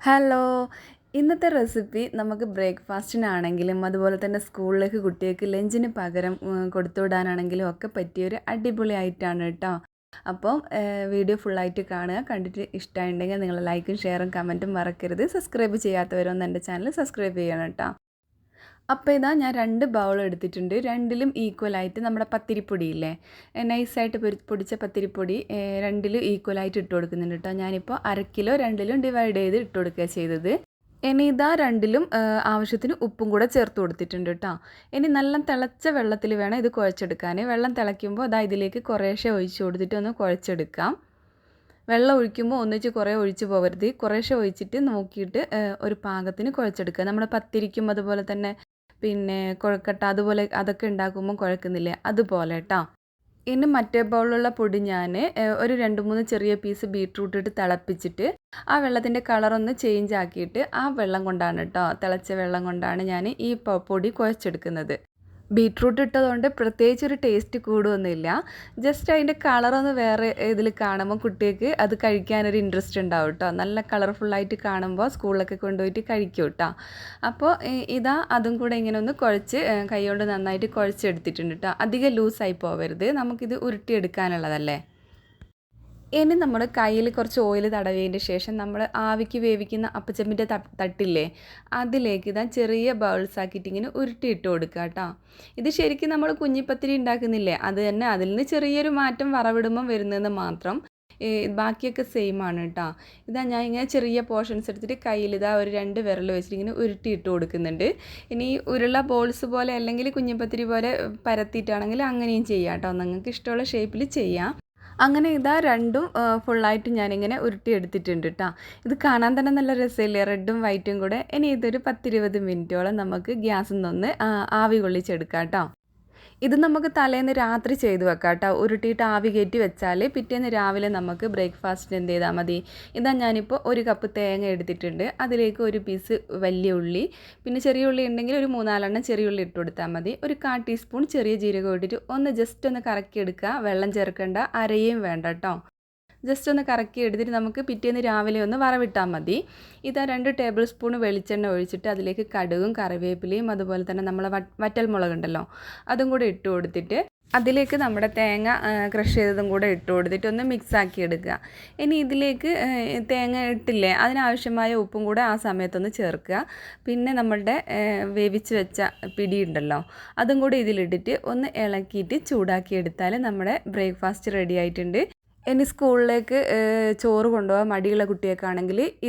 Hello. ഇന്നത്തെ recipe നമുക്ക് ബ്രേക്ക്ഫാസ്റ്റിനാണെങ്കിലും അതുപോലെ തന്നെ സ്കൂളിലേക്ക് കുട്ടികൾക്ക് ലഞ്ചിന് പകരം കൊടുത്തു വിടാനാണെങ്കിലും ഒക്കെ പറ്റിയൊരു അടിപൊളി ആയിട്ടാണ് കേട്ടോ. അപ്പം വീഡിയോ ഫുള്ളായിട്ട് കാണുക. കണ്ടിട്ട് ഇഷ്ടമായിട്ടുണ്ടെങ്കിൽ നിങ്ങൾ ലൈക്കും ഷെയറും കമന്റും മറക്കരുത്. സബ്സ്ക്രൈബ് ചെയ്യാത്തവരൊന്നും എന്റെ ചാനൽ സബ്സ്ക്രൈബ് ചെയ്യണം കേട്ടോ. അപ്പോൾ ഇതാ ഞാൻ രണ്ട് ബൗൾ എടുത്തിട്ടുണ്ട്. രണ്ടിലും ഈക്വലായിട്ട് നമ്മുടെ പത്തിരിപ്പൊടിയില്ലേ? നൈസായിട്ട് പൊടിച്ച പത്തിരിപ്പൊടി രണ്ടിലും ഈക്വലായിട്ട് ഇട്ട് കൊടുക്കുന്നുണ്ട് കേട്ടോ ഞാനിപ്പോൾ അര കിലോ രണ്ടിലും ഡിവൈഡ് ചെയ്ത് ഇട്ട് കൊടുക്കുക ചെയ്തത്. ഇനി ഇതാ രണ്ടിലും ആവശ്യത്തിന് ഉപ്പും കൂടെ ചേർത്ത് കൊടുത്തിട്ടുണ്ട് കേട്ടോ ഇനി നല്ല തിളച്ച വെള്ളത്തിൽ വേണം ഇത് കുഴച്ചെടുക്കാൻ വെള്ളം തിളയ്ക്കുമ്പോൾ അതാ ഇതിലേക്ക് കുറേശ്ശെ ഒഴിച്ച് കൊടുത്തിട്ട് ഒന്ന് കുഴച്ചെടുക്കാം. വെള്ളം ഒഴിക്കുമ്പോൾ ഒന്നിച്ച് കുറേ ഒഴിച്ച് പോകരുത് കുറേശ്ശെ ഒഴിച്ചിട്ട് നോക്കിയിട്ട് ഒരു പാകത്തിന് കുഴച്ചെടുക്കുക. നമ്മുടെ പത്തിരിക്കും അതുപോലെ തന്നെ പിന്നെ കുഴക്കട്ട അതുപോലെ അതൊക്കെ ഉണ്ടാക്കുമ്പോൾ കുഴക്കുന്നില്ലേ? അതുപോലെ കേട്ടോ ഇനി മറ്റേ ബൗളിലുള്ള പൊടി ഞാൻ ഒരു രണ്ട് മൂന്ന് ചെറിയ പീസ് ബീട്രൂട്ട് ഇട്ട് തിളപ്പിച്ചിട്ട് ആ വെള്ളത്തിന്റെ കളറൊന്ന് ചേഞ്ച് ആക്കിയിട്ട് ആ വെള്ളം കൊണ്ടാണ് കേട്ടോ തിളച്ച വെള്ളം കൊണ്ടാണ് ഞാൻ ഈ പൊടി കുഴച്ചെടുക്കുന്നത്. ബീട്രൂട്ട് ഇട്ടതുകൊണ്ട് പ്രത്യേകിച്ച് ഒരു ടേസ്റ്റ് കൂടുമൊന്നുമില്ല ജസ്റ്റ് അതിന്റെ കളറൊന്ന് വേറെ ഇതിൽ കാണുമ്പോൾ കുട്ടികൾക്ക് അത് കഴിക്കാനൊരു ഇൻട്രസ്റ്റ് ഉണ്ടാവും കേട്ടോ നല്ല കളർഫുള്ളായിട്ട് കാണുമ്പോൾ സ്കൂളിലൊക്കെ കൊണ്ടുപോയിട്ട് കഴിക്കും കേട്ടോ അപ്പോൾ ഇതാ അതും കൂടെ ഇങ്ങനെ ഒന്ന് കുഴച്ച് കൈകൊണ്ട് നന്നായിട്ട് കുഴച്ചെടുത്തിട്ടുണ്ട് കേട്ടോ അധികം ലൂസായി പോവരുത്. നമുക്കിത് ഉരുട്ടിയെടുക്കാനുള്ളതല്ലേ? ഇനി നമ്മൾ കയ്യിൽ കുറച്ച് ഓയിൽ തടവിയതിന്റെ ശേഷം നമ്മൾ ആവിക്ക് വേവിക്കുന്ന അപ്പച്ചമ്പിന്റെ തട്ടില്ലേ അതിലേക്ക് ഇതാ ചെറിയ ബൗൾസ് ആക്കിയിട്ട് ഇങ്ങനെ ഉരുട്ടിയിട്ട് കൊടുക്കുക കേട്ടോ. ഇത് ശരിക്കും നമ്മൾ കുഞ്ഞിപ്പത്തിരി ഉണ്ടാക്കുന്നില്ലേ അത് തന്നെ അതിൽ നിന്ന് ചെറിയൊരു മാറ്റം വറവിടുമ്പം വരുന്നതെന്ന് മാത്രം ബാക്കിയൊക്കെ സെയിം ആണ് കേട്ടോ. ഇതാ ഞാൻ ഇങ്ങനെ ചെറിയ പോർഷൻസ് എടുത്തിട്ട് കയ്യിൽ ഇതാ ഒരു രണ്ട് വിരൽ വെച്ചിട്ട് ഇങ്ങനെ ഉരുട്ടിയിട്ട് കൊടുക്കുന്നുണ്ട്. ഇനി ഉരുള ബോൾസ് പോലെ അല്ലെങ്കിൽ കുഞ്ഞിപ്പത്തിരി പോലെ പരത്തിയിട്ടാണെങ്കിൽ അങ്ങനെയും ചെയ്യാം കേട്ടോ. നിങ്ങൾക്ക് ഇഷ്ടമുള്ള ഷേപ്പിൽ ചെയ്യാം. അങ്ങനെ ഇതാ രണ്ടും ഫുള്ളായിട്ട് ഞാനിങ്ങനെ ഉരുട്ടി എടുത്തിട്ടുണ്ട് കേട്ടോ ഇത് കാണാൻ തന്നെ നല്ല രസമില്ലേ? റെഡും വൈറ്റും കൂടെ. ഇനി ഇതൊരു പത്തിരുപത് മിനിറ്റോളം നമുക്ക് ഗ്യാസിൽ നിന്ന് ആവി കൊള്ളിച്ചെടുക്കാം കേട്ടോ ഇത് നമുക്ക് തലേന്ന് രാത്രി ചെയ്ത് വെക്കാം കേട്ടോ. ഉരുട്ടിയിട്ട് ആവി കയറ്റി വെച്ചാൽ പിറ്റേന്ന് രാവിലെ നമുക്ക് ബ്രേക്ക്ഫാസ്റ്റിന് എന്ത് ചെയ്താൽ മതി. ഇതാ ഞാനിപ്പോൾ ഒരു കപ്പ് തേങ്ങ എടുത്തിട്ടുണ്ട്. അതിലേക്ക് ഒരു പീസ് വലിയ ഉള്ളി പിന്നെ ചെറിയ ഉള്ളി ഉണ്ടെങ്കിൽ ഒരു മൂന്നാലെണ്ണം ചെറിയ ഉള്ളി ഇട്ട് കൊടുത്താൽ മതി. ഒരു കാ ടീസ്പൂൺ ചെറിയ ജീരകം ഇട്ടിട്ട് ഒന്ന് ജസ്റ്റ് ഒന്ന് കറക്കി എടുക്കുക വെള്ളം ചേർക്കേണ്ട അരയും വേണ്ട കേട്ടോ. ജസ്റ്റ് ഒന്ന് കറക്കി എടുത്തിട്ട് നമുക്ക് പിറ്റേന്ന് രാവിലെ ഒന്ന് വറവിട്ടാൽ മതി. ഇതാ രണ്ട് ടേബിൾ സ്പൂൺ വെളിച്ചെണ്ണ ഒഴിച്ചിട്ട് അതിലേക്ക് കടുകും കറിവേപ്പിലയും അതുപോലെ തന്നെ നമ്മൾ വറ്റൽ മുളകുണ്ടല്ലോ അതും കൂടെ ഇട്ട് കൊടുത്തിട്ട് അതിലേക്ക് നമ്മുടെ തേങ്ങ ക്രഷ് ചെയ്തതും കൂടെ ഇട്ട് കൊടുത്തിട്ട് ഒന്ന് മിക്സ് ആക്കി എടുക്കുക. ഇനി ഇതിലേക്ക് തേങ്ങ ഇട്ടില്ലേ അതിനാവശ്യമായ ഉപ്പും കൂടെ ആ സമയത്തൊന്ന് ചേർക്കുക. പിന്നെ നമ്മളുടെ വേവിച്ച് വെച്ച പിടിയുണ്ടല്ലോ അതും കൂടെ ഇതിലിട്ടിട്ട് ഒന്ന് ഇളക്കിയിട്ട് ചൂടാക്കി എടുത്താൽ നമ്മുടെ ബ്രേക്ക്ഫാസ്റ്റ് റെഡി ആയിട്ടുണ്ട്. ഇനി സ്കൂളിലേക്ക് ചോറ് കൊണ്ടുപോകാൻ മടിയുള്ള കുട്ടിയൊക്കെ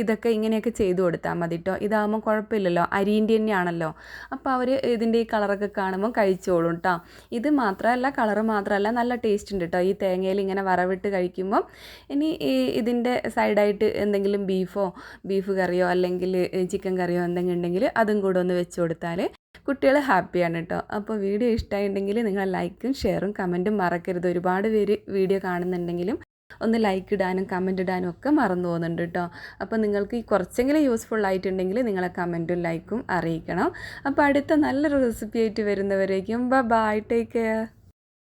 ഇതൊക്കെ ഇങ്ങനെയൊക്കെ ചെയ്തു കൊടുത്താൽ മതി കേട്ടോ ഇതാകുമ്പോൾ കുഴപ്പമില്ലല്ലോ. അരിന്റെ തന്നെയാണല്ലോ. അപ്പോൾ അവർ ഇതിന്റെ ഈ കളറൊക്കെ കാണുമ്പോൾ കഴിച്ചോളും കേട്ടോ ഇത് മാത്രമല്ല കളർ മാത്രമല്ല നല്ല ടേസ്റ്റ് ഉണ്ട് കേട്ടോ ഈ തേങ്ങയിൽ ഇങ്ങനെ വറവിട്ട് കഴിക്കുമ്പോൾ ഇനി ഇതിന്റെ സൈഡായിട്ട് എന്തെങ്കിലും ബീഫോ ബീഫ് കറിയോ അല്ലെങ്കിൽ ചിക്കൻ കറിയോ എന്തെങ്കിലും ഉണ്ടെങ്കിൽ അതും കൂടെ ഒന്ന് വെച്ച് കൊടുത്താൽ കുട്ടികൾ ഹാപ്പിയാണ് കേട്ടോ അപ്പോൾ വീഡിയോ ഇഷ്ടമായിട്ടുണ്ടെങ്കിൽ നിങ്ങൾ ലൈക്കും ഷെയറും കമന്റും മറക്കരുത്. ഒരുപാട് പേര് വീഡിയോ കാണുന്നുണ്ടെങ്കിലും ഒന്ന് ലൈക്ക് ഇടാനും കമന്റ് ഇടാനും ഒക്കെ മറന്നു പോകുന്നുണ്ട് കേട്ടോ അപ്പോൾ നിങ്ങൾക്ക് ഈ കുറച്ചെങ്കിലും യൂസ്ഫുൾ ആയിട്ടുണ്ടെങ്കിൽ നിങ്ങളെ കമന്റും ലൈക്കും അറിയിക്കണം. അപ്പോൾ അടുത്ത നല്ലൊരു റെസിപ്പി ആയിട്ട് വരുന്നവരേക്കും. Bye take care